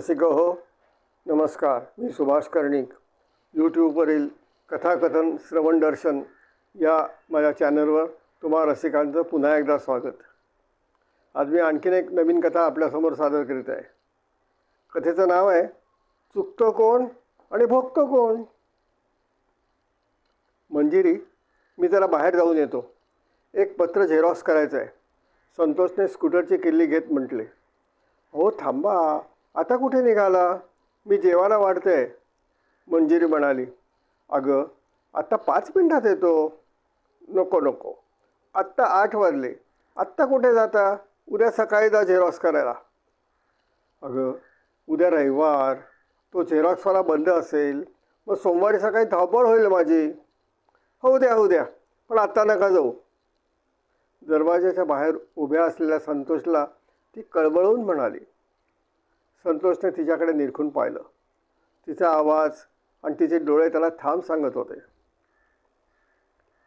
रसिक हो. नमस्कार मी सुभाष कर्णिक. यूट्यूबवरील कथाकथन श्रवण दर्शन या माझ्या चॅनलवर तुम्हा रसिकांचं पुन्हा एकदा स्वागत. आज मी आणखीन एक नवीन कथा आपल्यासमोर सादर करीत आहे. कथेचं नाव आहे चुकतो कोण आणि भोगतो कोण? मंजिरी मी जरा बाहेर जाऊन येतो. एक पत्र झेरॉक्स करायचं आहे संतोषने स्कूटरची किल्ली घेत म्हटले हो थांबा. आता कुठे निघाला? मी जेवायला वाढते मंजिरी म्हणाली. अगं आत्ता पाच मिनटात येतो. नको नको. आत्ता आठ वाजले. आत्ता कुठे जाता? उद्या सकाळी जा झेरॉक्स करायला. अगं उद्या रविवार. तो झेरॉक्सवाला बंद असेल. मग सोमवारी सकाळी धावपळ होईल माझी. हो द्या हो द्या. पण आत्ता नका जाऊ. दरवाजाच्या बाहेर उभ्या असलेल्या संतोषला ती कळबळवून म्हणाली. संतोषने तिच्याकडे निरखून पाहिलं. तिचा आवाज आणि तिचे डोळे त्याला थांब सांगत होते.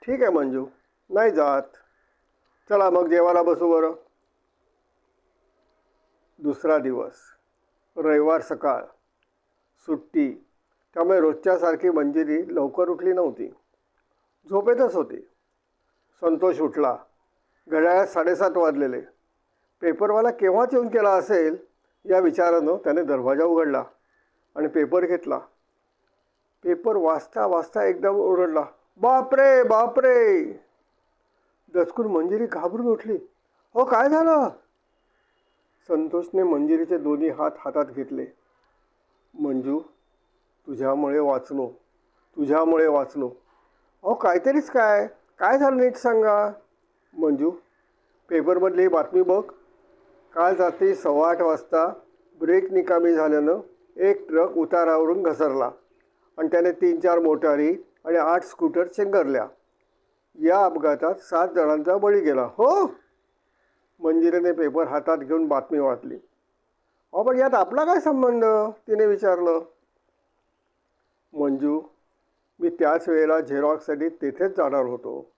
ठीक आहे मंजू नाही जात. चला मग जेवायला बसू बरं. दुसरा दिवस रविवार सकाळ सुट्टी त्यामुळे रोजच्यासारखी मंजिरी लवकर उठली नव्हती. झोपेतच होती. संतोष उठला. घड्याळात साडेसात वाजलेले. पेपरवाला केव्हाच येऊन केला असेल? या विचारानं त्याने दरवाजा उघडला आणि पेपर घेतला. पेपर वाचता वाचता एकदम ओरडला बापरे बापरे. दचकून मंजिरी घाबरून उठली. हो काय झालं? संतोषने मंजिरीचे दोन्ही हात हातात घेतले. मंजू तुझ्यामुळे वाचलो तुझ्यामुळे वाचलो. अहो काहीतरीच काय? काय झालं नीट सांगा. मंजू पेपरमधली बातमी बघ. काल रात्री सव्वा आठ वाजता ब्रेक निकामी झाल्यानं एक ट्रक उतारावरून घसरला आणि त्याने तीन चार मोटारी आणि आठ स्कूटर चेंगरल्या. या अपघातात सात जणांचा बळी गेला. हो! मंजिरेने पेपर हातात घेऊन बातमी वाचली. अहो पण यात आपला काय संबंध? तिने विचारलं. मंजू मी त्याच वेळेला झेरॉक्ससाठी तेथेच जाणार होतो.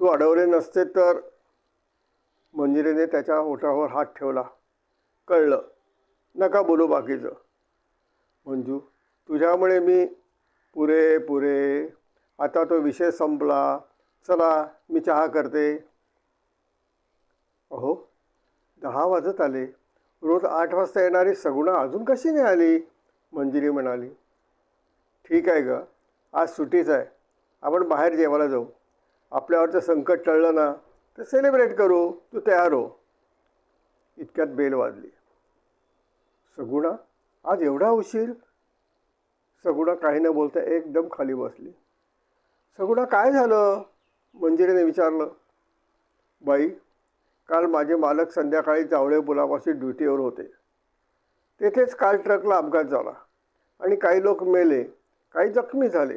तू अडवले नसते तर? मंजिरेने त्याच्या ओठावर हात ठेवला. कळलं. नका बोलू बाकीचं. मंजू तुझ्यामुळे मी पुरे पुरे. आता तो विषय संपला. चला मी चहा करते. अहो दहा वाजत आले. रोज आठ वाजता येणारी सगुणा अजून कशी नाही आली मंजिरी म्हणाली. ठीक आहे ग आज सुट्टीच आहे. आपण बाहेर जेवायला जाऊ. आपल्यावरचं संकट टळलं ना तर सेलिब्रेट करू. तू तयार हो. इतक्यात बेल वाजली. सगुणा आज एवढा उशीर? सगुणा काही न बोलता एकदम खाली बसली. सगुणा काय झालं? मंजिरीने विचारलं. बाई काल माझे मालक संध्याकाळी जावळे पुलापाशी ड्युटीवर होते. तेथेच काल ट्रकला अपघात झाला आणि काही लोक मेले काही जखमी झाले.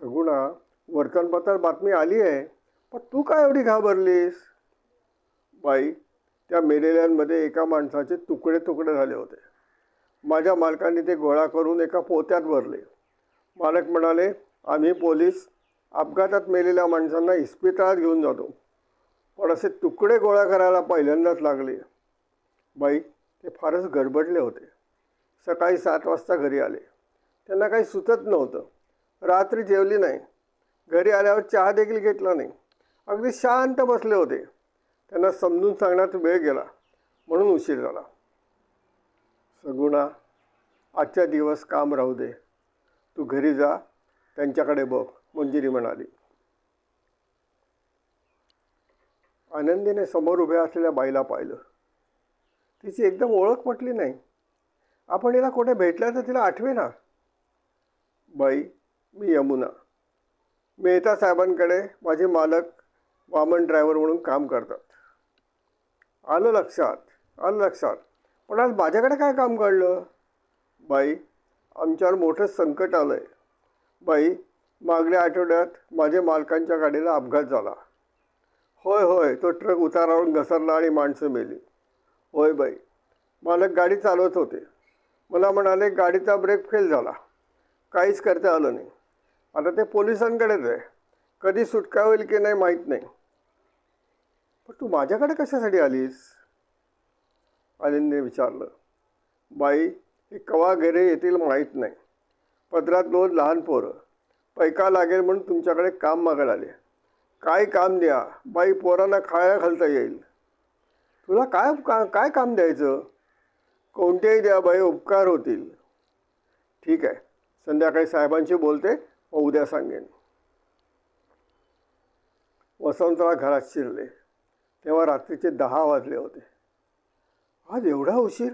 सगुणा वर्तमानपत्रात बातमी आली आहे पण तू काय एवढी घाबरलीस? बाई त्या मेलेल्यांमध्ये एका माणसाचे तुकडे तुकडे झाले होते. माझ्या मालकाने ते गोळा करून एका पोत्यात भरले. मालक म्हणाले आम्ही पोलीस अपघातात मेलेल्या माणसांना इस्पितळात घेऊन जातो. पण असे तुकडे गोळा करायला पहिल्यांदाच लागले. बाई ते फारच गडबडले होते. सकाळी सात वाजता घरी आले. त्यांना काही सुचत नव्हतं. रात्री जेवली नाही. घरी आल्यावर चहा देखील घेतला नाही. अगदी शांत बसले होते. त्यांना समजून सांगण्यात वेळ गेला म्हणून उशीर झाला. सगुणा आजच्या दिवस काम राहू दे. तू घरी जा त्यांच्याकडे बघ मंजिरी म्हणाली. आनंदीने समोर उभ्या असलेल्या बाईला पाहिलं. तिची एकदम ओळख म्हटली नाही. आपण हिला कुठे भेटल्या तर तिला आठवे ना बाई मी यमुना. मेहता साहेबांकडे माझे मालक वामन ड्रायव्हर म्हणून काम करतात. आलं लक्षात आलं लक्षात. पण आज माझ्याकडे काय काम काढलं बाई आमच्यावर मोठं संकट आलं आहे बाई मागल्या आठवड्यात माझ्या मालकांच्या गाडीला अपघात झाला. होय होय तो ट्रक उतारावरून घसरला आणि माणसं मेली. होय बाई मालक गाडी चालवत होते. मला म्हणाले गाडीचा ब्रेक फेल झाला. काहीच करता आलं नाही. आता ते पोलिसांकडेच आहे. कधी सुटका होईल की नाही माहीत नाही. पण तू माझ्याकडे कशासाठी आलीस? आनंदने विचारलं. बाई हे कवा घरी येतील माहीत नाही. पदरात दोन लहान पोरं. पैका लागेल म्हणून तुमच्याकडे काम मागायला आले. काय काम द्या? बाई पोरांना खायला घालता येईल. तुला काय का काय काम द्यायचं? कोणतेही द्या बाई उपकार होतील. ठीक आहे. संध्याकाळी साहेबांशी बोलते. व उद्या सांगेन. वसंतराव घरात शिरले. तेव्हा रात्रीचे दहा वाजले होते. आज एवढा उशीर?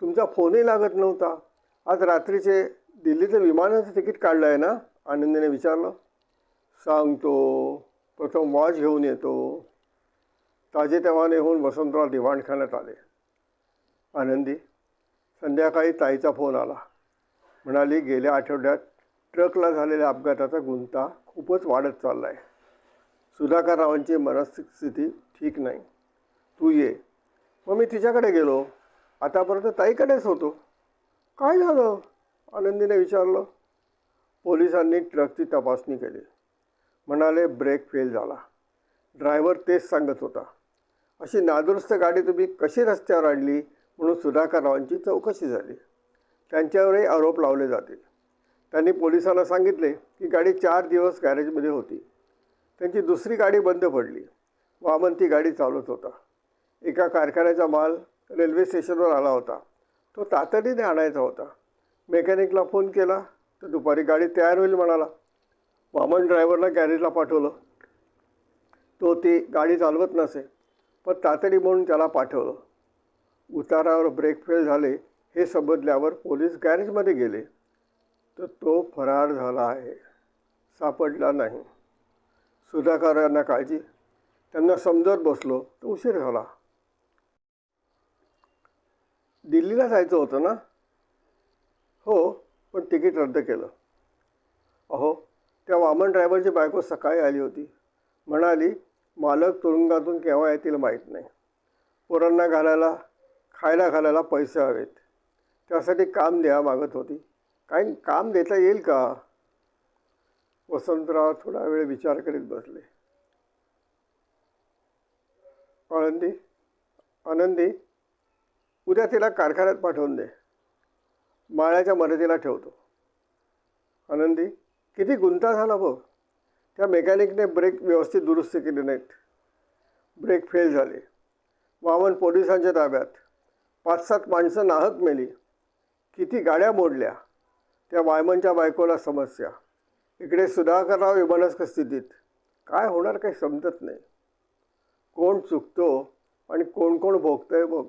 तुमचा फोनही लागत नव्हता. आज रात्रीचे दिल्लीचं विमानाचं तिकीट काढलं आहे ना? आनंदीने विचारलं. सांगतो. प्रथम वॉच घेऊन येतो. ताजेतवाने होऊन वसंतराव दिवाणखान्यात आले. आनंदी संध्याकाळी ताईचा फोन आला. म्हणाली गेल्या आठवड्यात ट्रकला झालेल्या अपघाताचा गुंता खूपच वाढत चालला आहे सुधाकररावांची मानसिक स्थिती ठीक नाही. तू ये. मग मी तिच्याकडे गेलो. आतापर्यंत ताईकडेच होतो. काय झालं? आनंदीने विचारलं. पोलिसांनी ट्रकची तपासणी केली. म्हणाले ब्रेक फेल झाला. ड्रायव्हर तेच सांगत होता. अशी नादुरुस्त गाडी तुम्ही कशी रस्त्यावर आणली? म्हणून सुधाकररावांची चौकशी झाली. त्यांच्यावरही आरोप लावले जातील. त्यांनी पोलिसांना सांगितले की गाडी चार दिवस गॅरेजमध्ये होती. त्यांची दुसरी गाडी बंद पडली. वामन ती गाडी चालवत होता. एका कारखान्याचा माल रेल्वे स्टेशनवर आला होता. तो तातडीने आणायचा होता. मेकॅनिकला फोन केला तर दुपारी गाडी तयार होईल म्हणाला. वामन ड्रायव्हरला गॅरेजला पाठवलं. तो ती गाडी चालवत नसे पण तातडी म्हणून त्याला पाठवलं. उतारावर ब्रेक फेल झाले हे समजल्यावर पोलीस गॅरेजमध्ये गेले. तर तो फरार झाला आहे. सापडला नाही. सुधाकर यांना काळजी त्यांना समजत बसलो तर उशीर झाला. दिल्लीला जायचं होतं ना? हो पण तिकीट रद्द केलं. अहो त्या वामन ड्रायव्हरची बायको सकाळी आली होती. म्हणाली मालक तुरुंगातून केव्हा येतील माहीत नाही. पोरांना घालायला खायला घालायला पैसे हवेत. त्यासाठी काम द्या मागत होती. काही काम देता येईल का? वसंतराव थोडा वेळ विचार करीत बसले. आनंदी आनंदी. उद्या तिला कारखान्यात पाठवून दे. माळ्याच्या मदतीला ठेवतो. आनंदी किती गुंता झाला बघ. त्या मेकॅनिकने ब्रेक व्यवस्थित दुरुस्त केले नाहीत. ब्रेक फेल झाले. वामन पोलिसांच्या ताब्यात. पाच सात माणसं नाहक मेली. किती गाड्या मोडल्या. त्या वायमनच्या बायकोला समस्या. इकडे सुधाकरराव विमानस्क स्थितीत. काय होणार काही समजत नाही. कोण चुकतो आणि कोण कोण भोगतंय बघ.